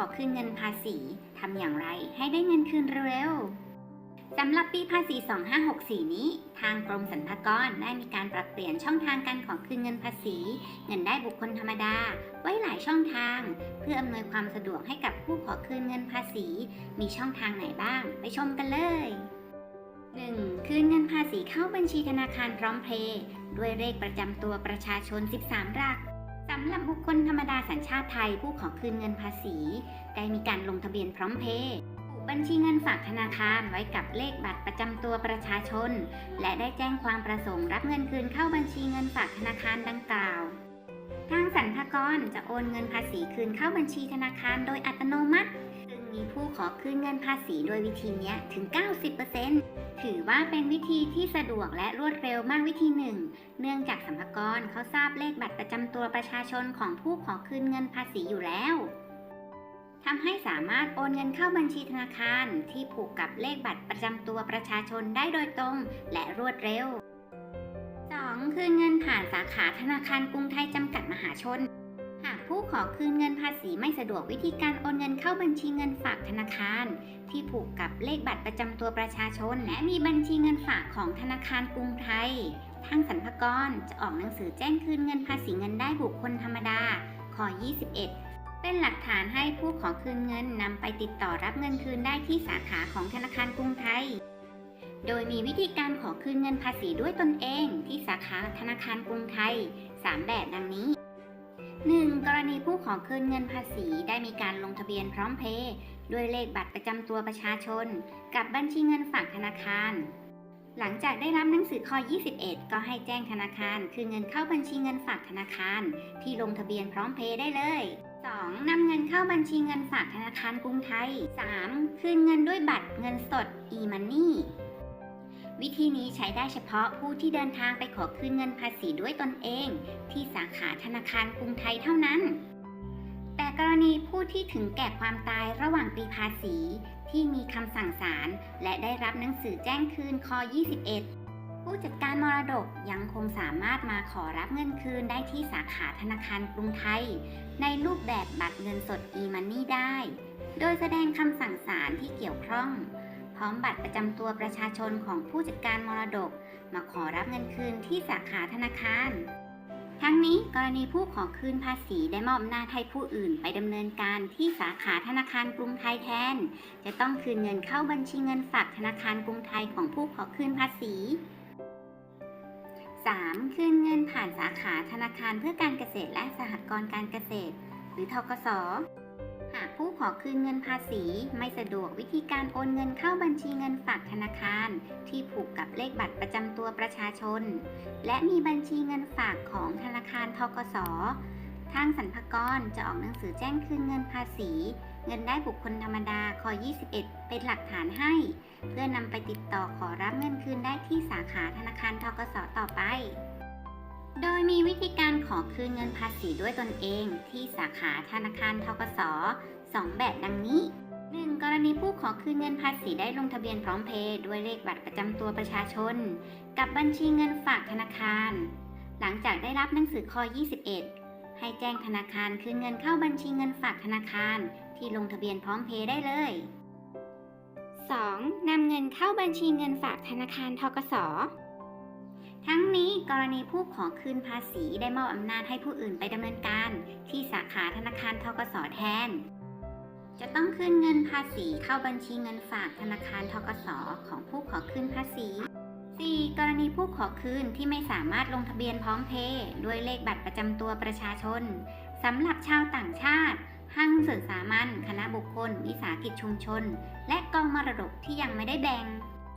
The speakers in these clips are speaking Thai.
ขอคืนเงินภาษีทำอย่างไรให้ได้เงินคืนเร็วสำหรับปีภาษี 2564 นี้ ทางกรมสรรพากรได้มีการปรับเปลี่ยนช่องทางการขอคืนเงินภาษี เงินได้บุคคลธรรมดา ไว้หลายช่องทาง เพื่ออำนวยความสะดวกให้กับผู้ขอคืนเงินภาษี มีช่องทางไหนบ้าง ไปชมกันเลย 1. คืนเงินภาษีเข้าบัญชีธนาคารพร้อมเพย์ด้วยเลขประจำตัวประชาชน 13 หลักำหรับบุคคลธรรมดาสัญชาติไทยผู้ขอคืนเงินภาษี ได้มีการลงทะเบียนพร้อมเพย์ผูบัญชีเงินฝากธนาคารไว้กับเลขบัตรประจำตัวประชาชน และได้แจ้งความประสงค์รับเงินคืนเข้าบัญชีเงินฝากธนาคารดังกล่าว ทางสรรพากรจะโอนเงินภาษีคืนเข้าบัญชีธนาคารโดยอัตโนมัติ มีผู้ขอคืนเงินภาษีโดยวิธีนี้ถึง 90%ถือว่าเป็นวิธีที่สะดวกและรวดเร็วมากวิธีหนึ่ง เนื่องจากสรรพากรเขาทราบเลขบัตรประจำตัวประชาชนของผู้ขอคืนเงินภาษีอยู่แล้วทำให้สามารถโอนเงินเข้าบัญชีธนาคารที่ผูกกับเลขบัตรประจำตัวประชาชนได้โดยตรงและรวดเร็ว 2. คืนเงินผ่านสาขาธนาคารกรุงไทยจำกัดมหาชน ผู้ขอคืนเงินภาษีไม่สะดวกวิธีการโอนเงินเข้าบัญชีเงินฝากธนาคาร ที่ผูกกับเลขบัตรประจำตัวประชาชน และมีบัญชีเงินฝากของธนาคารกรุงไทย ทางสรรพากรจะออกหนังสือแจ้งคืนเงินภาษีเงินได้บุคคลธรรมดาข้อ21 เป็นหลักฐานให้ผู้ขอคืนเงินนำไปติดต่อรับเงินคืนได้ที่สาขาของธนาคารกรุงไทย โดยมีวิธีการขอคืนเงินภาษีด้วยตนเอง ที่สาขาธนาคารกรุงไทย 3 แบบดังนี้ ผู้ขอคืนเงินภาษีได้มีการลงทะเบียนพร้อมเพย์ด้วยเลขบัตรประจำตัวประชาชน กับบัญชีเงินฝากธนาคาร หลังจากได้รับหนังสือข้อ 21 ก็ให้แจ้งธนาคาร คืนเงินเข้าบัญชีเงินฝากธนาคาร ที่ลงทะเบียนพร้อมเพย์ได้เลย 2. นำเงินเข้าบัญชีเงินฝากธนาคารกรุงไทย 3. คืนเงินด้วยบัตรเงินสด e-money วิธีนี้ใช้ได้เฉพาะผู้ที่เดินทางไปขอคืนเงินภาษีด้วยตนเอง ที่สาขาธนาคารกรุงไทยเท่านั้น กรณีผู้ที่ถึงแก่ความตายระหว่างปีภาษี ที่มีคำสั่งศาลและได้รับหนังสือแจ้งคืนคอ 21 ผู้จัดการมรดกยังคงสามารถมาขอรับเงินคืนได้ที่สาขาธนาคารกรุงไทย ในรูปแบบบัตรเงินสด e-money ได้ โดยแสดงคำสั่งศาลที่เกี่ยวข้อง พร้อมบัตรประจำตัวประชาชนของผู้จัดการมรดก มาขอรับเงินคืนที่สาขาธนาคาร ทั้งนี้กรณีผู้ขอคืนภาษีได้มอบอำนาจให้ผู้อื่นไปดำเนินการที่สาขาธนาคารกรุงไทยแทน จะต้องคืนเงินเข้าบัญชีเงินฝากธนาคารกรุงไทยของผู้ขอคืนภาษี 3. คืนเงินผ่านสาขาธนาคารเพื่อการเกษตรและสหกรณ์การเกษตร หรือทกสหากผู้ขอคืนเงินภาษีไม่สะดวกวิธีการโอนเงินเข้าบัญชีเงินฝากธนาคาร ที่ผูกกับเลขบัตรประจำตัวประชาชน และมีบัญชีเงินฝากของธ ทกส ทางสรรพากรจะออกหนังสือแจ้งคืนเงินภาษี เงินได้บุคคลธรรมดาคอ21 เป็นหลักฐานให้ เพื่อนำไปติดต่อขอรับเงินคืนได้ที่สาขาธนาคารทกสต่อไป โดยมีวิธีการขอคืนเงินภาษีด้วยตนเอง ที่สาขาธนาคารทกส2แบบดังนี้ 1. กรณีผู้ขอคืนเงินภาษีได้ลงทะเบียนพร้อมเพย์ด้วยเลขบัตรประจำตัวประชาชน กับบัญชีเงินฝากธนาคาร หลังจากได้รับหนังสือข้อ21 ให้แจ้งธนาคารคืนเงินเข้าบัญชีเงินฝากธนาคารที่ลงทะเบียนพร้อมเพย์ได้เลย 2. นำเงินเข้าบัญชีเงินฝากธนาคารทกส ทั้งนี้กรณีผู้ขอคืนภาษีได้มอบอำนาจให้ผู้อื่นไปดำเนินการ ที่สาขาธนาคารทกสแทน จะต้องคืนเงินภาษีเข้าบัญชีเงินฝากธนาคารทกสของผู้ขอคืนภาษี 4. กรณีผู้ขอคืนที่ไม่สามารถลงทะเบียนพร้อมเพย์ด้วยเลขบัตรประจำตัวประชาชนสำหรับชาวต่างชาติ ห้างหุ้นส่วนสามัญคณะบุคคล วิสาหกิจชุมชน และกองมรดกที่ยังไม่ได้แบ่ง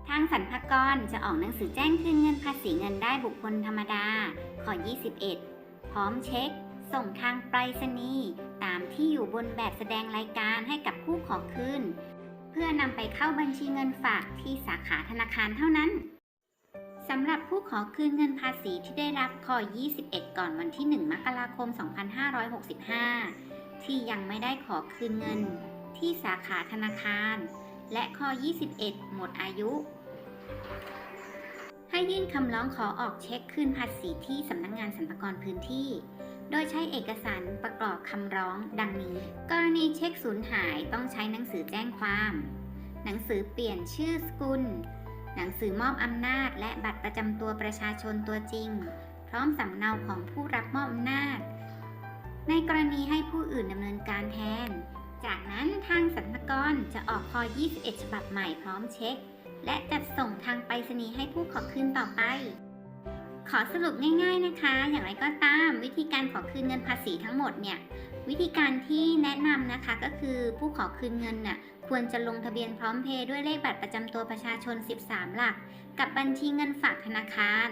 ทางสรรพากรจะออกหนังสือแจ้งคืนเงินภาษีเงินได้บุคคลธรรมดาขอ21 พร้อมเช็ค ส่งทางไปรษณีย์ตามที่อยู่บนแบบแสดงรายการให้กับผู้ขอคืน เพื่อนำไปเข้าบัญชีเงินฝากที่สาขาธนาคารเท่านั้น สำหรับผู้ขอคืนเงินภาษีที่ได้รับข้อ21 ก่อนวันที่ 1 มกราคม 2565 ที่ยังไม่ได้ขอคืนเงิน ที่สาขาธนาคาร และข้อ21 หมดอายุ ให้ยื่นคำร้องขอออกเช็คคืนภาษีที่สำนักงงานสรรพากรพื้นที่ โดยใช้เอกสารประกอบคำร้องดังนี้ กรณีเช็คสูญหายต้องใช้หนังสือแจ้งความ หนังสือเปลี่ยนชื่อสกุล หนังสือมอบอำนาจ และบัตรประจำตัวประชาชนตัวจริง พร้อมสำเนาของผู้รับมอบอำนาจ ในกรณีให้ผู้อื่นดำเนินการแทน จากนั้นทางสรรพากรจะออกคอ 21 ฉบับใหม่พร้อมเช็ค และจัดส่งทางไปรษณีย์ให้ผู้ขอคืนต่อไป ขอสรุปง่าย ๆนะคะ อย่างไรก็ตามวิธีการขอคืนเงินภาษีทั้งหมดเนี่ย วิธีการที่แนะนำนะคะก็คือผู้ขอคืนเงินน่ะควรจะลงทะเบียนพร้อมเพย์ด้วยเลขบัตรประจำตัวประชาชน 13 หลัก กับบัญชีเงินฝากธนาคาร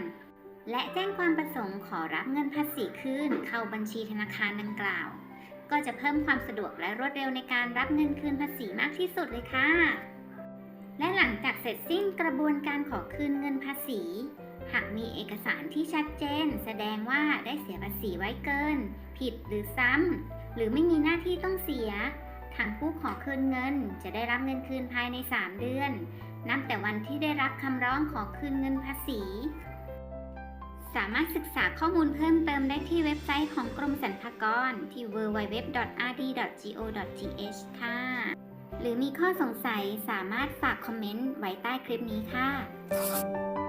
และแจ้งความประสงค์ขอรับเงินภาษีคืนเข้าบัญชีธนาคารดังกล่าว ก็จะเพิ่มความสะดวกและรวดเร็วในการรับเงินคืนภาษีมากที่สุดเลยค่ะ และหลังจากเสร็จสิ้นกระบวนการขอคืนเงินภาษีหากมีเอกสารที่ชัดเจน แสดงว่าได้เสียภาษีไว้เกิน ผิดหรือซ้ำ หรือไม่มีหน้าที่ต้องเสีย ทางผู้ขอคืนเงินจะได้รับเงินคืนภายใน 3 เดือน นับแต่วันที่ได้รับคำร้องขอคืนเงินภาษี สามารถศึกษาข้อมูลเพิ่มเติมได้ที่เว็บไซต์ของกรมสรรพากรที่ www.rd.go.th ค่ะ หรือมีข้อสงสัยสามารถฝากคอมเมนต์ไว้ใต้คลิปนี้ค่ะ